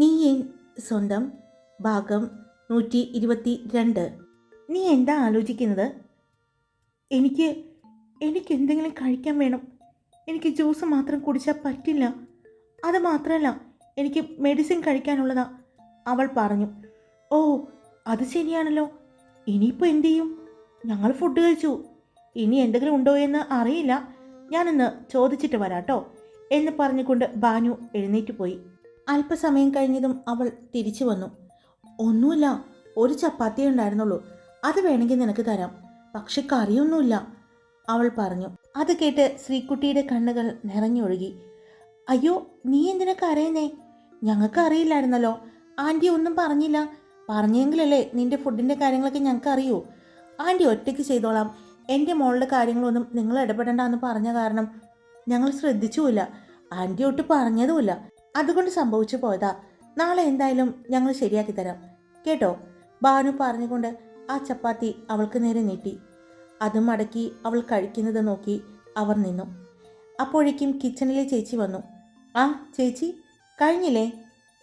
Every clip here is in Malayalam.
നീ സ്വന്തം ഭാഗം നൂറ്റി ഇരുപത്തി രണ്ട് നീ എന്താ ആലോചിക്കുന്നത്? എനിക്ക് എനിക്ക് എന്തെങ്കിലും കഴിക്കാൻ വേണം. എനിക്ക് ജ്യൂസ് മാത്രം കുടിച്ചാൽ പറ്റില്ല. അത് മാത്രമല്ല എനിക്ക് മെഡിസിൻ കഴിക്കാനുള്ളതാ. അവൾ പറഞ്ഞു. ഓ അത് ശരിയാണല്ലോ. ഇനിയിപ്പോൾ എന്തു ചെയ്യും? ഞങ്ങൾ ഫുഡ് കഴിച്ചു. ഇനി എന്തെങ്കിലും ഉണ്ടോ എന്ന് അറിയില്ല. ഞാനൊന്ന് ചോദിച്ചിട്ട് വരാട്ടോ എന്ന് പറഞ്ഞുകൊണ്ട് ബാനു എഴുന്നേറ്റ് പോയി. അല്പസമയം കഴിഞ്ഞതും അവൾ തിരിച്ചു വന്നു. ഒന്നുമില്ല ഒരു ചപ്പാത്തി ഉണ്ടായിരുന്നുള്ളൂ. അത് വേണമെങ്കിൽ നിനക്ക് തരാം. പക്ഷെ കറിയൊന്നുമില്ല അവൾ പറഞ്ഞു. അത് കേട്ട് ശ്രീക്കുട്ടിയുടെ കണ്ണുകൾ നിറഞ്ഞൊഴുകി. അയ്യോ നീ എന്തിനാ കരയുന്നേ? ഞങ്ങൾക്ക് അറിയില്ലായിരുന്നല്ലോ ആന്റി ഒന്നും പറഞ്ഞില്ല. പറഞ്ഞെങ്കിലല്ലേ നിന്റെ ഫുഡിന്റെ കാര്യങ്ങളൊക്കെ ഞങ്ങൾക്ക് അറിയൂ ആന്റി ഒറ്റയ്ക്ക് ചെയ്തോളാം. എന്റെ മോളുടെ കാര്യങ്ങളൊന്നും നിങ്ങൾ ഇടപെടണ്ട എന്ന് പറഞ്ഞ കാരണം ഞങ്ങൾ ശ്രദ്ധിച്ചുമില്ല. ആന്റി ഒട്ട് പറഞ്ഞതുമില്ല. അതുകൊണ്ട് സംഭവിച്ചു പോയതാ. നാളെ എന്തായാലും ഞങ്ങൾ ശരിയാക്കി തരാം. കേട്ടോ? ഭാനു പറഞ്ഞുകൊണ്ട് ആ ചപ്പാത്തി അവൾക്ക് നേരെ നീട്ടി. അതും മടക്കി അവൾ കഴിക്കുന്നത് നോക്കി അവർ നിന്നു. അപ്പോഴേക്കും കിച്ചണിലെ ചേച്ചി വന്നു. ആ ചേച്ചി കഴിഞ്ഞില്ലേ?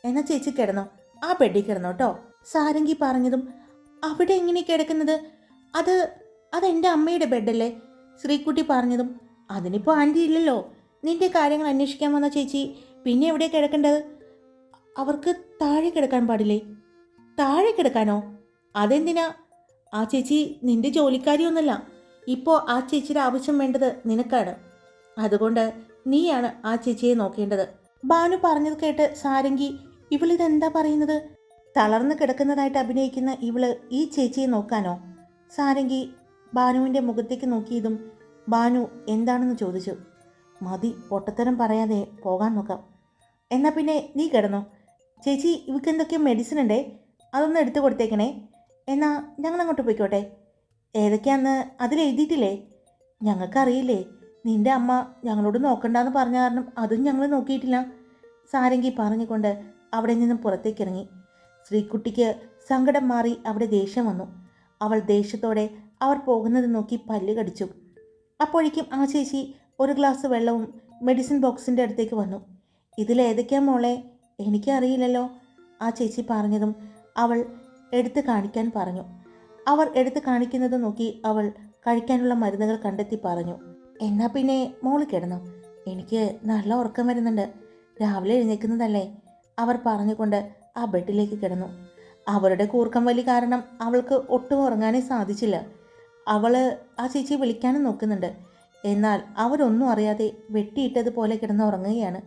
എന്നാ ചേച്ചി കിടന്നോ. ആ ബെഡിൽ കിടന്നോ കേട്ടോ സാരംഗി പറഞ്ഞതും അവിടെ എങ്ങനെ കിടക്കുന്നത്? അത് അതെന്റെ അമ്മയുടെ ബെഡല്ലേ? ശ്രീക്കുട്ടി പറഞ്ഞതും അതിനിപ്പോൾ ആന്റി ഇല്ലല്ലോ നിന്റെ കാര്യങ്ങൾ അന്വേഷിക്കാൻ വന്ന ചേച്ചി പിന്നെ എവിടെ കിടക്കേണ്ടത്? അവർക്ക് താഴെ കിടക്കാൻ പാടില്ലേ? താഴെ കിടക്കാനോ? അതെന്തിനാ? ആ ചേച്ചി നിന്റെ ജോലിക്കാരിയൊന്നല്ല. ഇപ്പോൾ ആ ചേച്ചിയുടെ ആവശ്യം വേണ്ടത് നിനക്കാണ്. അതുകൊണ്ട് നീയാണ് ആ ചേച്ചിയെ നോക്കേണ്ടത്. ബാനു പറഞ്ഞത് കേട്ട് സാരംഗി ഇവളിതെന്താ പറയുന്നത്? തളർന്നു കിടക്കുന്നതായിട്ട് അഭിനയിക്കുന്ന ഇവൾ ഈ ചേച്ചിയെ നോക്കാനോ? സാരംഗി ബാനുവിന്റെ മുഖത്തേക്ക് നോക്കിയതും ബാനു എന്താണെന്ന് ചോദിച്ചു. മതി പൊട്ടത്തരം പറയാതെ പോകാൻ നോക്കാം. എന്നാൽ പിന്നെ നീ കിടന്നോ. ചേച്ചി ഇവക്ക് എന്തൊക്കെയോ മെഡിസിൻ ഉണ്ടേ അതൊന്ന് എടുത്തു കൊടുത്തേക്കണേ. എന്നാൽ ഞങ്ങൾ അങ്ങോട്ട് പോയിക്കോട്ടെ. ഏതൊക്കെയാന്ന് അതിലെഴുതിയിട്ടില്ലേ ഞങ്ങൾക്കറിയില്ലേ നിന്റെ അമ്മ ഞങ്ങളോട് നോക്കണ്ടെന്ന് പറഞ്ഞ കാരണം അതും ഞങ്ങൾ നോക്കിയിട്ടില്ല. സാരംഗി പറഞ്ഞുകൊണ്ട് അവിടെ നിന്നും പുറത്തേക്ക് ഇറങ്ങി. ശ്രീകുട്ടിക്ക് സങ്കടം മാറി അവിടെ ദേഷ്യം വന്നു. അവൾ ദേഷ്യത്തോടെ അവർ പോകുന്നത് നോക്കി പല്ല് കടിച്ചു. അപ്പോഴേക്കും ആ ചേച്ചി ഒരു ഗ്ലാസ് വെള്ളവും മെഡിസിൻ ബോക്സിന്റെ അടുത്തേക്ക് വന്നു. ഇതിലേതൊക്കെയാ മോളെ? എനിക്കറിയില്ലല്ലോ ആ ചേച്ചി പറഞ്ഞതും അവൾ എടുത്ത് കാണിക്കാൻ പറഞ്ഞു. അവർ എടുത്ത് കാണിക്കുന്നത് നോക്കി അവൾ കഴിക്കാനുള്ള മരുന്നുകൾ കണ്ടെത്തി പറഞ്ഞു. എന്നാ പിന്നെ മോൾ കിടന്നു? എനിക്ക് നല്ല ഉറക്കം വരുന്നുണ്ട്. രാവിലെ എഴുന്നേൽക്കുന്നതല്ലേ? അവർ പറഞ്ഞുകൊണ്ട് ആ ബെഡിലേക്ക് കിടന്നു. അവരുടെ കൂർക്കം വലി കാരണം അവൾക്ക് ഒട്ടും ഉറങ്ങാനേ സാധിച്ചില്ല. അവൾ ആ ചേച്ചി വിളിക്കാനും നോക്കുന്നുണ്ട്. എന്നാൽ അവരൊന്നും അറിയാതെ വെട്ടിയിട്ടതുപോലെ കിടന്നുറങ്ങുകയാണ്.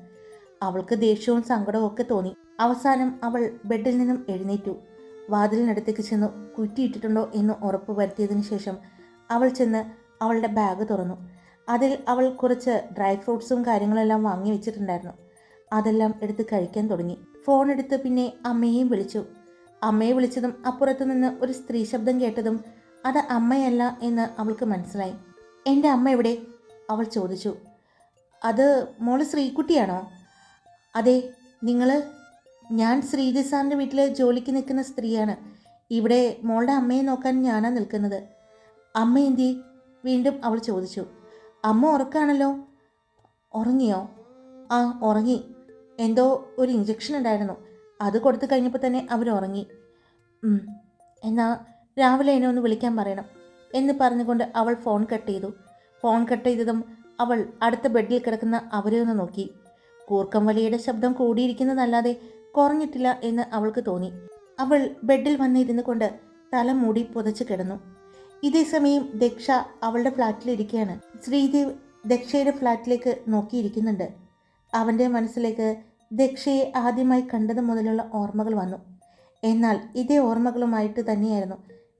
അവൾക്ക് ദേഷ്യവും സങ്കടവും ഒക്കെ തോന്നി. അവസാനം അവൾ ബെഡിൽ നിന്നും എഴുന്നേറ്റു. വാതിലിനടുത്തേക്ക് ചെന്ന് കുറ്റിയിട്ടിട്ടുണ്ടോ എന്ന് ഉറപ്പ് വരുത്തിയതിനു ശേഷം അവൾ ചെന്ന് അവളുടെ ബാഗ് തുറന്നു. അതിൽ അവൾ കുറച്ച് ഡ്രൈ ഫ്രൂട്ട്സും കാര്യങ്ങളെല്ലാം വാങ്ങി വെച്ചിട്ടുണ്ടായിരുന്നു. അതെല്ലാം എടുത്ത് കഴിക്കാൻ തുടങ്ങി. ഫോൺ എടുത്ത് പിന്നെ അമ്മയെയും വിളിച്ചു. അമ്മയെ വിളിച്ചതും അപ്പുറത്തു നിന്ന് ഒരു സ്ത്രീ ശബ്ദം കേട്ടതും അത് അമ്മയല്ല എന്ന് അവൾക്ക് മനസ്സിലായി. എന്റെ അമ്മ എവിടെ? അവൾ ചോദിച്ചു. അത് മോൾ ശ്രീകുട്ടിയാണോ? അതെ നിങ്ങൾ ഞാൻ ശ്രീജി സാറിന്റെ വീട്ടിൽ ജോലിക്ക് നിൽക്കുന്ന സ്ത്രീയാണ്. ഇവിടെ മോളുടെ അമ്മയെ നോക്കാൻ ഞാനാണ് നിൽക്കുന്നത്. അമ്മ എന്തി? വീണ്ടും അവൾ ചോദിച്ചു. അമ്മ ഉറക്കാണല്ലോ? ഉറങ്ങിയോ? ആ ഉറങ്ങി. എന്തോ ഒരു ഇഞ്ചക്ഷൻ ഉണ്ടായിരുന്നു. അത് കൊടുത്തു കഴിഞ്ഞപ്പോൾ തന്നെ അവർ ഉറങ്ങി. എന്നാൽ എന്നാ രാവിലെ എന്നെ ഒന്ന് വിളിക്കാൻ പറയണം. എന്ന് പറഞ്ഞുകൊണ്ട് അവൾ ഫോൺ കട്ട് ചെയ്തു. ഫോൺ കട്ട് ചെയ്തതും അവൾ അടുത്ത ബെഡിൽ കിടക്കുന്ന അവരെ ഒന്ന് നോക്കി. കൂർക്കം വലിയുടെ ശബ്ദം കൂടിയിരിക്കുന്നതല്ലാതെ കുറഞ്ഞിട്ടില്ല എന്ന് അവൾക്ക് തോന്നി. അവൾ ബെഡിൽ വന്നിരുന്നു കൊണ്ട് തല മൂടി പുതച്ചു കിടന്നു. ഇതേ സമയം ദക്ഷ അവളുടെ ഫ്ലാറ്റിലിരിക്കുകയാണ് ശ്രീദേവ് ദക്ഷയുടെ ഫ്ലാറ്റിലേക്ക് നോക്കിയിരിക്കുന്നുണ്ട്. അവന്റെ മനസ്സിലേക്ക് ദക്ഷയെ ആദ്യമായി കണ്ടത് മുതലുള്ള ഓർമ്മകൾ വന്നു. എന്നാൽ ഇതേ ഓർമ്മകളുമായിട്ട് തന്നെയായിരുന്നു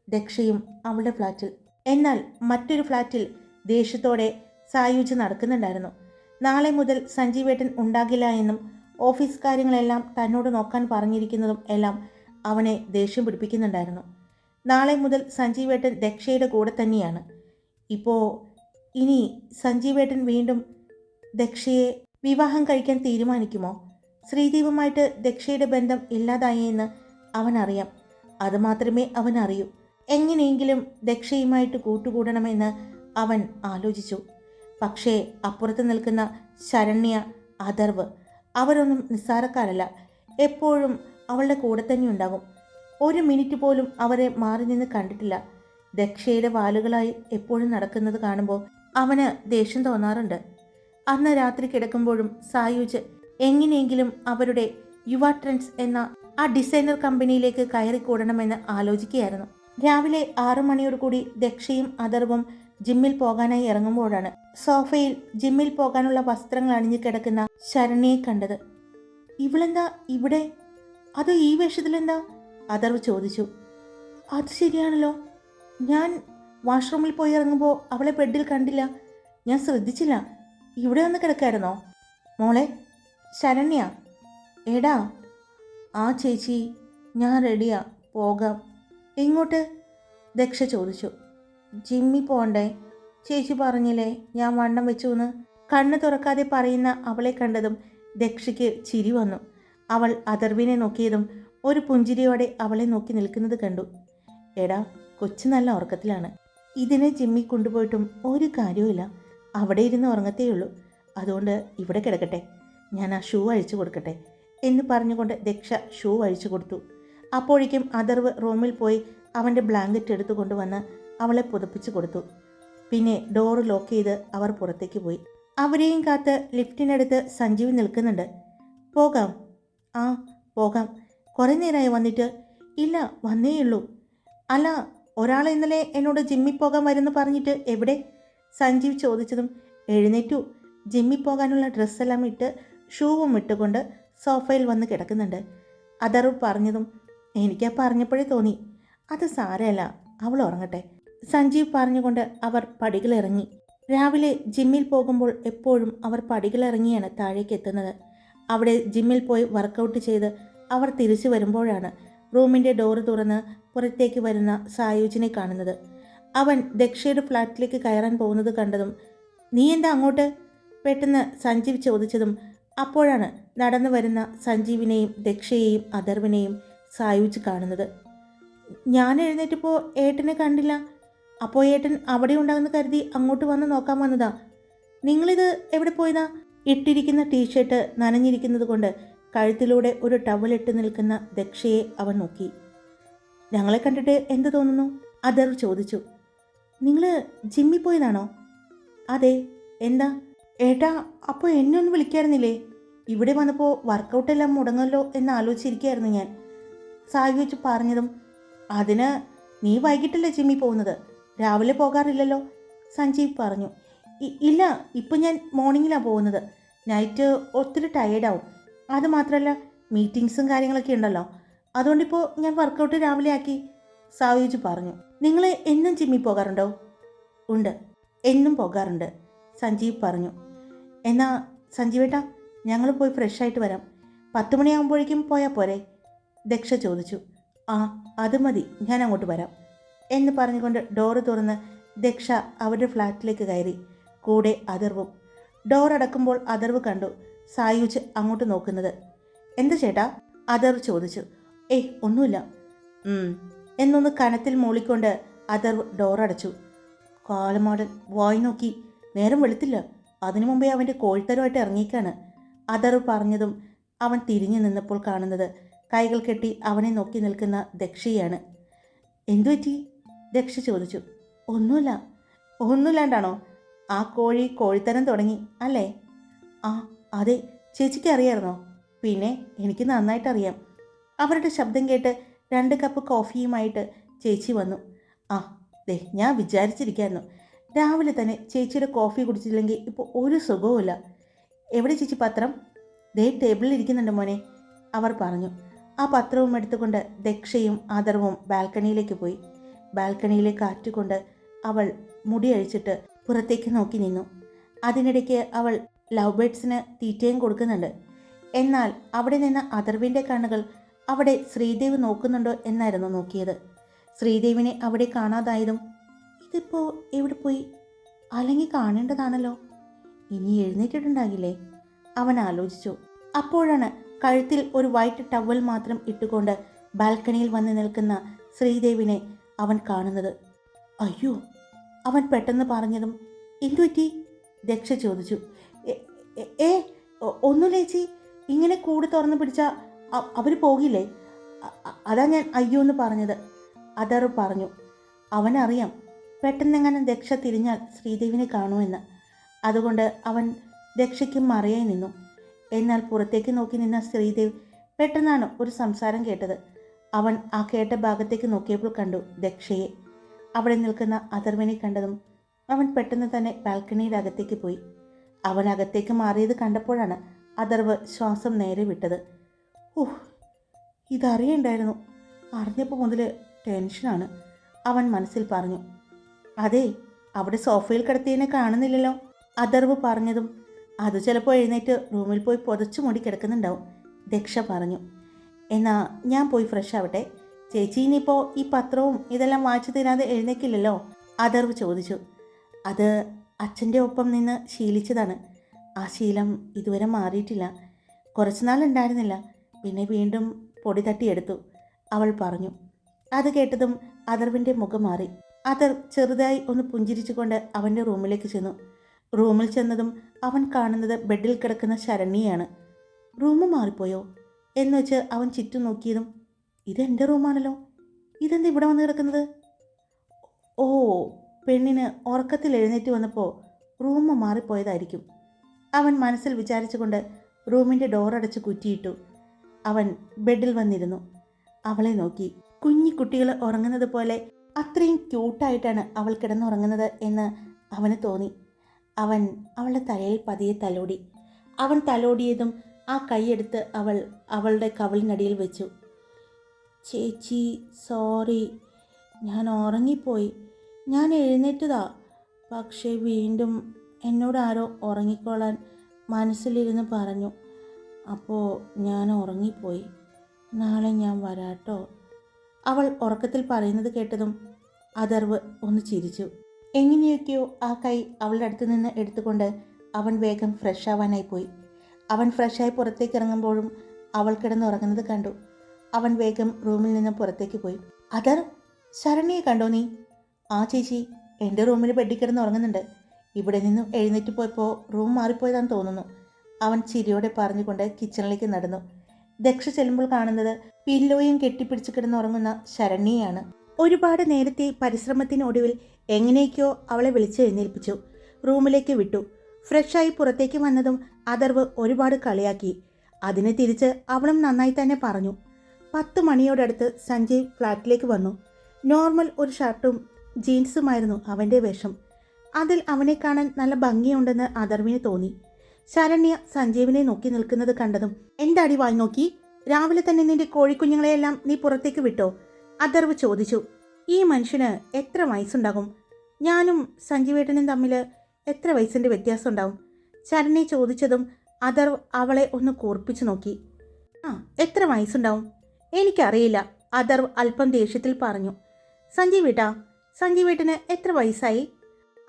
ദക്ഷയും അവളുടെ ഫ്ലാറ്റിൽ. എന്നാൽ മറ്റൊരു ഫ്ലാറ്റിൽ ദേഷ്യത്തോടെ സായുജ് നടക്കുന്നുണ്ടായിരുന്നു. നാളെ മുതൽ സഞ്ജീവേട്ടൻ ഉണ്ടാകില്ല എന്നും ഓഫീസ് കാര്യങ്ങളെല്ലാം തന്നോട് നോക്കാൻ പറഞ്ഞിരിക്കുന്നതും എല്ലാം അവനെ ദേഷ്യം പിടിപ്പിക്കുന്നുണ്ടായിരുന്നു. നാളെ മുതൽ സഞ്ജീവേട്ടൻ ദക്ഷയുടെ കൂടെ തന്നെയാണ്. ഇപ്പോൾ ഇനി സഞ്ജീവേട്ടൻ വീണ്ടും ദക്ഷയെ വിവാഹം കഴിക്കാൻ തീരുമാനിക്കുമോ? ശ്രീദീപുമായിട്ട് ദക്ഷയുടെ ബന്ധം ഇല്ലാതായി എന്ന് അവനറിയാം അതുമാത്രമേ അവനറിയൂ. എങ്ങനെയെങ്കിലും ദക്ഷയുമായിട്ട് കൂട്ടുകൂടണമെന്ന് അവൻ ആലോചിച്ചു. പക്ഷേ അപ്പുറത്ത് നിൽക്കുന്ന ശരണ്യ അഥർവ് അവരൊന്നും നിസ്സാരക്കാരല്ല. എപ്പോഴും അവളുടെ കൂടെ തന്നെ ഉണ്ടാകും. ഒരു മിനിറ്റ് പോലും അവരെ മാറി നിന്ന് കണ്ടിട്ടില്ല. ദക്ഷയുടെ വാലുകളായി എപ്പോഴും നടക്കുന്നത് കാണുമ്പോൾ അവന് ദേഷ്യം തോന്നാറുണ്ട്. അന്ന് രാത്രി കിടക്കുമ്പോഴും സായുജ് എങ്ങനെയെങ്കിലും അവരുടെ യുവ ട്രെൻഡ്സ് എന്ന ആ ഡിസൈനർ കമ്പനിയിലേക്ക് കയറിക്കൂടണമെന്ന് ആലോചിക്കുകയായിരുന്നു. രാവിലെ ആറു മണിയോടുകൂടി ദക്ഷയും അഥർവും ജിമ്മിൽ പോകാനായി ഇറങ്ങുമ്പോഴാണ് സോഫയിൽ ജിമ്മിൽ പോകാനുള്ള വസ്ത്രങ്ങൾ അണിഞ്ഞു കിടക്കുന്ന ശരണിയെ കണ്ടത്. ഇവളെന്താ ഇവിടെ? അത് ഈ വേഷത്തിലെന്താ? അഥർവ് ചോദിച്ചു. അത് ശരിയാണല്ലോ. ഞാൻ വാഷ്റൂമിൽ പോയി ഇറങ്ങുമ്പോൾ അവളെ ബെഡിൽ കണ്ടില്ല. ഞാൻ ശ്രദ്ധിച്ചില്ല. ഇവിടെ വന്ന് കിടക്കായിരുന്നോ? മോളെ ശരണ്യ. എടാ. ആ ചേച്ചി ഞാൻ റെഡിയാ. പോകാം. എങ്ങോട്ട്? ദക്ഷ ചോദിച്ചു. ജിമ്മി പോണ്ടേ? ചേച്ചി പറഞ്ഞില്ലേ ഞാൻ വണ്ണം വെച്ചു എന്ന് കണ്ണ് തുറക്കാതെ പറയുന്ന അവളെ കണ്ടതും ദക്ഷയ്ക്ക് ചിരി വന്നു. അവൾ അതർവിനെ നോക്കിയതും ഒരു പുഞ്ചിരിയോടെ അവളെ നോക്കി നിൽക്കുന്നത് കണ്ടു. എടാ കൊച്ചു നല്ല ഉറക്കത്തിലാണ്. ഇതിനെ ജിമ്മി കൊണ്ടുപോയിട്ടും ഒരു കാര്യവുമില്ല. അവിടെ ഇരുന്ന് ഉറങ്ങത്തേ ഉള്ളൂ അതുകൊണ്ട് ഇവിടെ കിടക്കട്ടെ. ഞാൻ ആ ഷൂ അഴിച്ചു കൊടുക്കട്ടെ എന്ന് പറഞ്ഞുകൊണ്ട് ദക്ഷ ഷൂ അഴിച്ചു കൊടുത്തു. അപ്പോഴേക്കും അഥർവ് റൂമിൽ പോയി അവന്റെ ബ്ലാങ്കറ്റ് എടുത്തു കൊണ്ടുവന്ന് അവളെ പുതപ്പിച്ചു കൊടുത്തു. പിന്നെ ഡോറ് ലോക്ക് ചെയ്ത് അവർ പുറത്തേക്ക് പോയി. അവരെയും കാത്ത് ലിഫ്റ്റിനടുത്ത് സഞ്ജീവ് നിൽക്കുന്നുണ്ട്. പോകാം. ആ പോകാം. കുറേ നേരമായി വന്നിട്ട്. ഇല്ല വന്നേയുള്ളൂ അല്ല ഒരാൾ ഇന്നലെ എന്നോട് ജിമ്മിൽ പോകാൻ വരുന്നു പറഞ്ഞിട്ട് എവിടെ? സഞ്ജീവ് ചോദിച്ചതും എഴുന്നേറ്റു. ജിമ്മിൽ പോകാനുള്ള ഡ്രസ്സെല്ലാം ഇട്ട് ഷൂവും ഇട്ടുകൊണ്ട് സോഫയിൽ വന്ന് കിടക്കുന്നുണ്ട്. അതറു പറഞ്ഞതും എനിക്കാ പറഞ്ഞപ്പോഴേ തോന്നി. അത് സാരമല്ല അവൾ ഉറങ്ങട്ടെ. സഞ്ജീവ് പറഞ്ഞുകൊണ്ട് അവർ പടികളിറങ്ങി. രാവിലെ ജിമ്മിൽ പോകുമ്പോൾ എപ്പോഴും അവർ പടികളിറങ്ങിയാണ് താഴേക്ക് എത്തുന്നത്. അവിടെ ജിമ്മിൽ പോയി വർക്കൗട്ട് ചെയ്ത് അവർ തിരിച്ചു വരുമ്പോഴാണ് റൂമിന്റെ ഡോറ് തുറന്ന് പുറത്തേക്ക് വരുന്ന സായുജിനെ കാണുന്നത്. അവൻ ദക്ഷയുടെ ഫ്ലാറ്റിലേക്ക് കയറാൻ പോകുന്നത് കണ്ടതും നീ എന്താ അങ്ങോട്ട്? പെട്ടെന്ന് സഞ്ജീവ് ചോദിച്ചതും അപ്പോഴാണ് നടന്നു വരുന്ന സഞ്ജീവിനെയും ദക്ഷയെയും അഥർവിനെയും സായുജ് കാണുന്നത്. ഞാൻ എഴുന്നേറ്റപ്പോൾ ഏട്ടനെ കണ്ടില്ല. അപ്പോൾ ഏട്ടൻ അവിടെ ഉണ്ടാകുന്ന കരുതി അങ്ങോട്ട് വന്ന് നോക്കാൻ വന്നതാ. നിങ്ങളിത് എവിടെ പോയതാ? ഇട്ടിരിക്കുന്ന ടീഷർട്ട് നനഞ്ഞിരിക്കുന്നത് കൊണ്ട് കഴുത്തിലൂടെ ഒരു ടവലിട്ട് നിൽക്കുന്ന ദക്ഷയെ അവൻ നോക്കി. ഞങ്ങളെ കണ്ടിട്ട് എന്ത് തോന്നുന്നു? അദർ ചോദിച്ചു. നിങ്ങൾ ജിമ്മിൽ പോയതാണോ? അതെ എന്താ? ഏട്ടാ അപ്പോൾ എന്നെ ഒന്ന് വിളിക്കായിരുന്നില്ലേ? ഇവിടെ വന്നപ്പോൾ വർക്കൗട്ടെല്ലാം മുടങ്ങല്ലോ എന്ന് ആലോചിച്ചിരിക്കുകയായിരുന്നു ഞാൻ. സായി വെച്ച് പറഞ്ഞതും അതിന് നീ വൈകിട്ടല്ലേ ജിമ്മി പോകുന്നത്? രാവിലെ പോകാറില്ലല്ലോ? സഞ്ജീവ് പറഞ്ഞു. "ഇ- ഇല്ല ഇപ്പം ഞാൻ മോർണിംഗിലാണ് പോകുന്നത്. നൈറ്റ് ഒത്തിരി ടയേർഡാവും. അത് മാത്രമല്ല മീറ്റിങ്സും കാര്യങ്ങളൊക്കെ ഉണ്ടല്ലോ. അതുകൊണ്ടിപ്പോൾ ഞാൻ വർക്കൗട്ട് രാവിലെ ആക്കി സായുജ് പറഞ്ഞു. നിങ്ങൾ എന്നും ജിമ്മിൽ പോകാറുണ്ടോ? ഉണ്ട്. എന്നും പോകാറുണ്ട് സഞ്ജീവ് പറഞ്ഞു. എന്നാൽ സഞ്ജീവേട്ടാ ഞങ്ങൾ പോയി ഫ്രഷ് ആയിട്ട് വരാം. പത്ത് മണിയാകുമ്പോഴേക്കും പോയാൽ പോരെ. ദക്ഷ ചോദിച്ചു. ആ അത് മതി ഞാൻ അങ്ങോട്ട് വരാം. എന്ന് പറഞ്ഞുകൊണ്ട് ഡോറ് തുറന്ന് ദക്ഷ അവരുടെ ഫ്ലാറ്റിലേക്ക് കയറി. കൂടെ അതർവും. ഡോർ അടക്കുമ്പോൾ അതർവ് കണ്ടു സായുജ് അങ്ങോട്ട് നോക്കുന്നത്. എന്ത് ചേട്ടാ? അതിർവ് ചോദിച്ചു. ഏയ് ഒന്നുമില്ല. എന്നൊന്ന് കനത്തിൽ മൂളിക്കൊണ്ട് അതർവ് ഡോറടച്ചു കാലമാടൻ വായി നോക്കി. നേരം വെളുത്തില്ല. അതിനു മുമ്പേ അവന്റെ കോഴിത്തരമായിട്ട് ഇറങ്ങിക്കാണ് അതർവ് പറഞ്ഞതും അവൻ തിരിഞ്ഞു നിന്നപ്പോൾ കാണുന്നത് കൈകൾ കെട്ടി അവനെ നോക്കി നിൽക്കുന്ന ദക്ഷിയാണ് എന്തു പറ്റി ദക്ഷ ചോദിച്ചു. ഒന്നുമില്ല. ഒന്നുമില്ലാണ്ടാണോ? ആ കോഴി കോഴിത്തരം തുടങ്ങി അല്ലേ? ആ അതെ. ചേച്ചിക്ക് അറിയായിരുന്നോ? പിന്നെ എനിക്ക് നന്നായിട്ട് അറിയാം. അവരുടെ ശബ്ദം കേട്ട് രണ്ട് കപ്പ് കോഫിയുമായിട്ട് ചേച്ചി വന്നു. ആ ദേ ഞാൻ വിചാരിച്ചിരിക്കായിരുന്നു. രാവിലെ തന്നെ ചേച്ചിയുടെ കോഫി കുടിച്ചില്ലെങ്കിൽ ഇപ്പോൾ ഒരു സുഖവുമില്ല. എവിടെ ചേച്ചി പത്രം? ദേ ടേബിളിൽ ഇരിക്കുന്നുണ്ട് മോനെ അവർ പറഞ്ഞു. ആ പത്രവും എടുത്തുകൊണ്ട് ദക്ഷയും ആദർവും ബാൽക്കണിയിലേക്ക് പോയി. ബാൽക്കണിയിലെ കാറ്റുകൊണ്ട് അവൾ മുടി അഴിച്ചിട്ട് പുറത്തേക്ക് നോക്കി നിന്നു. അതിനിടയ്ക്ക് അവൾ ലവ് ബേഡ്സിന് തീറ്റയും കൊടുക്കുന്നുണ്ട്. എന്നാൽ അവിടെ നിന്ന് അതർവിന്റെ കണ്ണുകൾ അവിടെ ശ്രീദേവ് നോക്കുന്നുണ്ടോ എന്നായിരുന്നു നോക്കിയത്. ശ്രീദേവിനെ അവിടെ കാണാതായതും ഇതിപ്പോൾ എവിടെ പോയി? അല്ലെങ്കിൽ കാണേണ്ടതാണല്ലോ. ഇനി എഴുന്നേറ്റിട്ടുണ്ടാകില്ലേ? അവൻ ആലോചിച്ചു. അപ്പോഴാണ് കഴുത്തിൽ ഒരു വൈറ്റ് ടവൽ മാത്രം ഇട്ടുകൊണ്ട് ബാൽക്കണിയിൽ വന്ന് നിൽക്കുന്ന ശ്രീദേവിനെ അവൻ കാണുന്നത്. അയ്യോ അവൻ പെട്ടെന്ന് പറഞ്ഞതും എന്തുപറ്റി? ദക്ഷ ചോദിച്ചു. "എ- എ- ഏ ഒ- ചേച്ചി ഇങ്ങനെ കൂട് തുറന്നു പിടിച്ച അവർ പോകില്ലേ? അതാ ഞാൻ അയ്യോ എന്ന് പറഞ്ഞത്. അതർ പറഞ്ഞു. അവനറിയാം പെട്ടെന്നെങ്ങനെ ദക്ഷ തിരിഞ്ഞാൽ ശ്രീദേവിനെ കാണുമെന്ന്. അതുകൊണ്ട് അവൻ ദക്ഷയ്ക്ക് മറയായി നിന്നു. എന്നാൽ പുറത്തേക്ക് നോക്കി നിന്ന ശ്രീദേവ് പെട്ടെന്നാണ് ഒരു സംസാരം കേട്ടത്. അവൻ ആ കേട്ട ഭാഗത്തേക്ക് നോക്കിയപ്പോൾ കണ്ടു ദക്ഷയെ. അവിടെ നിൽക്കുന്ന അഥർവനെ കണ്ടതും അവൻ പെട്ടെന്ന് തന്നെ ബാൽക്കണിയുടെ അകത്തേക്ക് പോയി. അവൻ അകത്തേക്ക് മാറിയത് കണ്ടപ്പോഴാണ് അഥർവ് ശ്വാസം നേരെ വിട്ടത്. ഓഹ് ഇതറിയണ്ടായിരുന്നു. അറിഞ്ഞപ്പോൾ മുതൽ ടെൻഷനാണ്. അവൻ മനസ്സിൽ പറഞ്ഞു അതെ അവിടെ സോഫയിൽ കിടത്തിയതിനെ കാണുന്നില്ലല്ലോ. അഥർവ് പറഞ്ഞതും അത് ചിലപ്പോൾ എഴുന്നേറ്റ് റൂമിൽ പോയി പുതച്ചു മൂടി കിടക്കുന്നുണ്ടാവും. ദക്ഷ പറഞ്ഞു എന്നാ ഞാൻ പോയി ഫ്രഷ് ആവട്ടെ. ചേച്ചി ഇനിയിപ്പോൾ ഈ പത്രവും ഇതെല്ലാം വായിച്ചു തീരാതെ എഴുന്നേക്കില്ലല്ലോ? അതർവ് ചോദിച്ചു. അത് അച്ഛന്റെ ഒപ്പം നിന്ന് ശീലിച്ചതാണ്. ആ ശീലം ഇതുവരെ മാറിയിട്ടില്ല. കുറച്ച് നാളുണ്ടായിരുന്നില്ല. പിന്നെ വീണ്ടും പൊടി തട്ടിയെടുത്തു. അവൾ പറഞ്ഞു. അത് കേട്ടതും അതർവിന്റെ മുഖം മാറി. അതർ ചെറുതായി ഒന്ന് പുഞ്ചിരിച്ചുകൊണ്ട് അവന്റെ റൂമിലേക്ക് ചെന്നു. റൂമിൽ ചെന്നതും അവൻ കാണുന്നത് ബെഡിൽ കിടക്കുന്ന ശരണ്യയാണ്. റൂം മാറിപ്പോയോ? എന്ന് വെച്ച് അവൻ ചുറ്റും നോക്കിയതും ഇതെന്റെ റൂമാണല്ലോ. ഇതെന്താ ഇവിടെ വന്ന് കിടക്കുന്നത്? ഓ പെണ്ണിന് ഉറക്കത്തിൽ എഴുന്നേറ്റ് വന്നപ്പോൾ റൂം മാറിപ്പോയതായിരിക്കും. അവൻ മനസ്സിൽ വിചാരിച്ചുകൊണ്ട് റൂമിന്റെ ഡോറടച്ച് കുറ്റിയിട്ടു. അവൻ ബെഡിൽ വന്നിരുന്നു. അവളെ നോക്കി. കുഞ്ഞി കുട്ടികൾ ഉറങ്ങുന്നത് പോലെ അത്രയും ക്യൂട്ടായിട്ടാണ് അവൾ കിടന്നുറങ്ങുന്നത് എന്ന് അവന് തോന്നി. അവൻ അവളുടെ തലയിൽ പതിയെ തലോടി. അവൻ തലോടിയതും ആ കൈയെടുത്ത് അവൾ അവളുടെ കവളിനടിയിൽ വെച്ചു. ചേച്ചി സോറി. ഞാൻ ഉറങ്ങിപ്പോയി. ഞാൻ എഴുന്നേറ്റതാ. പക്ഷേ വീണ്ടും എന്നോട് ആരോ ഉറങ്ങിക്കോളാൻ മനസ്സിലിരുന്ന് പറഞ്ഞു. അപ്പോൾ ഞാൻ ഉറങ്ങിപ്പോയി. നാളെ ഞാൻ വരാട്ടോ. അവൾ ഉറക്കത്തിൽ പറയുന്നത് കേട്ടതും അതർവ് ഒന്ന് ചിരിച്ചു. എങ്ങനെയൊക്കെയോ ആ കൈ അവളുടെ അടുത്ത് നിന്ന് എടുത്തുകൊണ്ട് അവൻ വേഗം ഫ്രഷ് ആവാനായി പോയി. അവൻ ഫ്രഷായി പുറത്തേക്ക് ഇറങ്ങുമ്പോഴും അവൾ കിടന്നുറങ്ങുന്നത് കണ്ടു. അവൻ വേഗം റൂമിൽ നിന്ന് പുറത്തേക്ക് പോയി. അതർ ശരണിയെ കണ്ടോ നീ? ആ ചേച്ചി. എന്റെ റൂമിൽ ബെഡിൽ കിടന്ന് ഉറങ്ങുന്നുണ്ട് ഇവിടെ നിന്നും എഴുന്നേറ്റ് പോയപ്പോൾ റൂം മാറിപ്പോയതാന്ന് തോന്നുന്നു. അവൻ ചിരിയോടെ പറഞ്ഞുകൊണ്ട് കിച്ചണിലേക്ക് നടന്നു. ദക്ഷ ചെല്ലുമ്പോൾ കാണുന്നത് പില്ലോയും കെട്ടിപ്പിടിച്ച് കിടന്നുറങ്ങുന്ന ശരണ്യയാണ്. ഒരുപാട് നേരത്തെ പരിശ്രമത്തിനൊടുവിൽ എങ്ങനെയൊക്കെയോ അവളെ വിളിച്ച് എഴുന്നേൽപ്പിച്ചു. റൂമിലേക്ക് വിട്ടു. ഫ്രഷായി പുറത്തേക്ക് വന്നതും അതർവ് ഒരുപാട് കളിയാക്കി. അതിനെ തിരിച്ച് അവളും നന്നായി തന്നെ പറഞ്ഞു. പത്ത് മണിയോടടുത്ത് സഞ്ജയ് ഫ്ലാറ്റിലേക്ക് വന്നു. നോർമൽ ഒരു ഷർട്ടും ജീൻസുമായിരുന്നു അവന്റെ വേഷം. അതിൽ അവനെ കാണാൻ നല്ല ഭംഗിയുണ്ടെന്ന് അതർവിന് തോന്നി. ശരണ്യ സഞ്ജീവിനെ നോക്കി നിൽക്കുന്നത് കണ്ടതും എന്താടി വായി നോക്കി? രാവിലെ തന്നെ നിന്റെ കോഴിക്കുഞ്ഞുങ്ങളെയെല്ലാം നീ പുറത്തേക്ക് വിട്ടോ? അതർവ് ചോദിച്ചു. ഈ മനുഷ്യന് എത്ര വയസ്സുണ്ടാകും? ഞാനും സഞ്ജീവേട്ടനും തമ്മിൽ എത്ര വയസ്സിന്റെ വ്യത്യാസം ഉണ്ടാവും ശരണ്യ ചോദിച്ചതും അതർവ് അവളെ ഒന്ന് കൂർപ്പിച്ചു നോക്കി. ആ എത്ര വയസ്സുണ്ടാവും? എനിക്കറിയില്ല അതർവ് അല്പം ദേഷ്യത്തിൽ പറഞ്ഞു. സഞ്ജീവേട്ടാ സഞ്ജീവേട്ടന് എത്ര വയസ്സായി?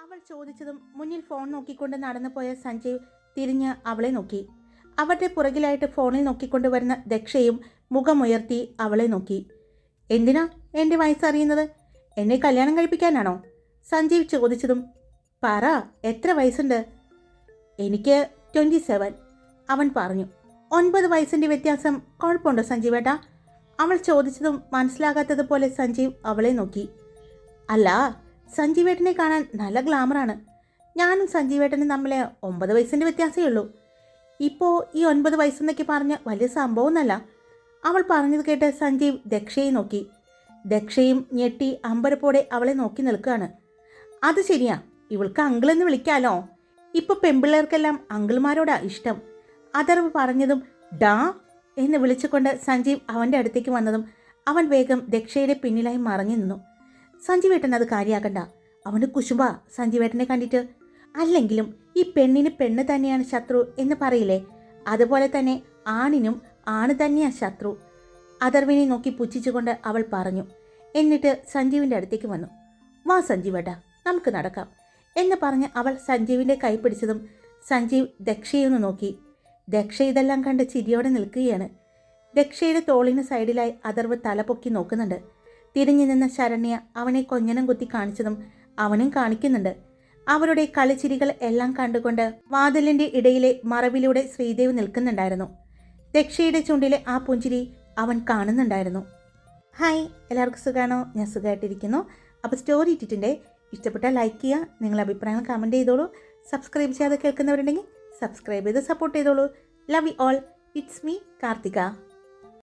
അവൾ ചോദിച്ചതും മുന്നിൽ ഫോൺ നോക്കിക്കൊണ്ട് നടന്നു പോയ സഞ്ജീവ് തിരിഞ്ഞ് അവളെ നോക്കി. അവരുടെ പുറകിലായിട്ട് ഫോണിൽ നോക്കിക്കൊണ്ട് വരുന്ന ദക്ഷയും മുഖമുയർത്തി അവളെ നോക്കി. എന്തിനാ എന്റെ വയസ്സറിയുന്നത്? എന്നെ കല്യാണം കഴിപ്പിക്കാനാണോ? സഞ്ജീവ് ചോദിച്ചതും പറ എത്ര വയസ്സുണ്ട്? എനിക്ക് ട്വന്റി സെവൻ അവൻ പറഞ്ഞു. ഒൻപത് വയസ്സിന്റെ വ്യത്യാസം കുഴപ്പമുണ്ടോ സഞ്ജീവേട്ടാ? അവൾ ചോദിച്ചതും മനസ്സിലാകാത്തതുപോലെ സഞ്ജീവ് അവളെ നോക്കി. അല്ല സഞ്ജീവേട്ടനെ കാണാൻ നല്ല ഗ്ലാമറാണ് ഞാനും സഞ്ജീവേട്ടനും തമ്മിൽ ഒമ്പത് വയസ്സിന്റെ വ്യത്യാസമേ ഉള്ളൂ. ഇപ്പോൾ ഈ ഒൻപത് വയസ്സെന്നൊക്കെ പറഞ്ഞ വലിയ സംഭവമൊന്നല്ല അവൾ പറഞ്ഞത് കേട്ട് സഞ്ജീവ് ദക്ഷയെ നോക്കി. ദക്ഷയും ഞെട്ടി അമ്പരപ്പോടെ അവളെ നോക്കി നിൽക്കുകയാണ്. അത് ശരിയാ. ഇവൾക്ക് അങ്കിൾ എന്ന് വിളിക്കാലോ. ഇപ്പൊ പെമ്പിള്ളേർക്കെല്ലാം അങ്കിൾമാരോടാ ഇഷ്ടം. അതർവ് പറഞ്ഞതും ഡാ എന്ന് വിളിച്ചുകൊണ്ട് സഞ്ജീവ് അവന്റെ അടുത്തേക്ക് വന്നതും അവൻ വേഗം ദക്ഷയുടെ പിന്നിലായി മറഞ്ഞു നിന്നു. സഞ്ജീവേട്ടൻ അത് കാര്യാക്കണ്ട. അവന് കുശുമ്പ സഞ്ജീവേട്ടനെ കണ്ടിട്ട്. അല്ലെങ്കിലും ഈ പെണ്ണിന് പെണ്ണ് തന്നെയാണ് ശത്രു എന്ന് പറയില്ലേ? അതുപോലെ തന്നെ ആണിനും ആണ് തന്നെയാ ശത്രു. അതർവിനെ നോക്കി പുച്ഛിച്ചുകൊണ്ട് അവൾ പറഞ്ഞു. എന്നിട്ട് സഞ്ജീവിന്റെ അടുത്തേക്ക് വന്നു. വാ സഞ്ജീവേട്ടാ. നമുക്ക് നടക്കാം എന്ന് പറഞ്ഞ് അവൾ സഞ്ജീവിന്റെ കൈ പിടിച്ചതും സഞ്ജീവ് ദക്ഷയൊന്ന് നോക്കി. ദക്ഷ ഇതെല്ലാം കണ്ട് ചിരിയോടെ നിൽക്കുകയാണ്. ദക്ഷയുടെ തോളിന് സൈഡിലായി അതർവ് തലപൊക്കി നോക്കുന്നുണ്ട്. തിരിഞ്ഞു നിന്ന ശരണ്യ അവനെ കൊഞ്ഞനം കുത്തി കാണിച്ചതും അവനും കാണിക്കുന്നുണ്ട്. അവരുടെ കളിച്ചിരികൾ എല്ലാം കണ്ടുകൊണ്ട് വാതിലിന്റെ ഇടയിലെ മറവിലൂടെ ശ്രീദേവ് നിൽക്കുന്നുണ്ടായിരുന്നു. ദക്ഷയുടെ ചുണ്ടിലെ ആ പുഞ്ചിരി അവൻ കാണുന്നുണ്ടായിരുന്നു. ഹായ് എല്ലാവർക്കും സുഖാണോ? ഞാൻ സുഖമായിട്ടിരിക്കുന്നു. അപ്പോൾ സ്റ്റോറി ഇട്ടിട്ടുണ്ട്. ഇഷ്ടപ്പെട്ടാൽ ലൈക്ക് ചെയ്യുക നിങ്ങളുടെ അഭിപ്രായങ്ങൾ കമന്റ് ചെയ്തോളൂ. സബ്സ്ക്രൈബ് ചെയ്യാതെ കേൾക്കുന്നവരുണ്ടെങ്കിൽ സബ്സ്ക്രൈബ് ചെയ്ത് സപ്പോർട്ട് ചെയ്തോളൂ. Love you all it's me Karthika.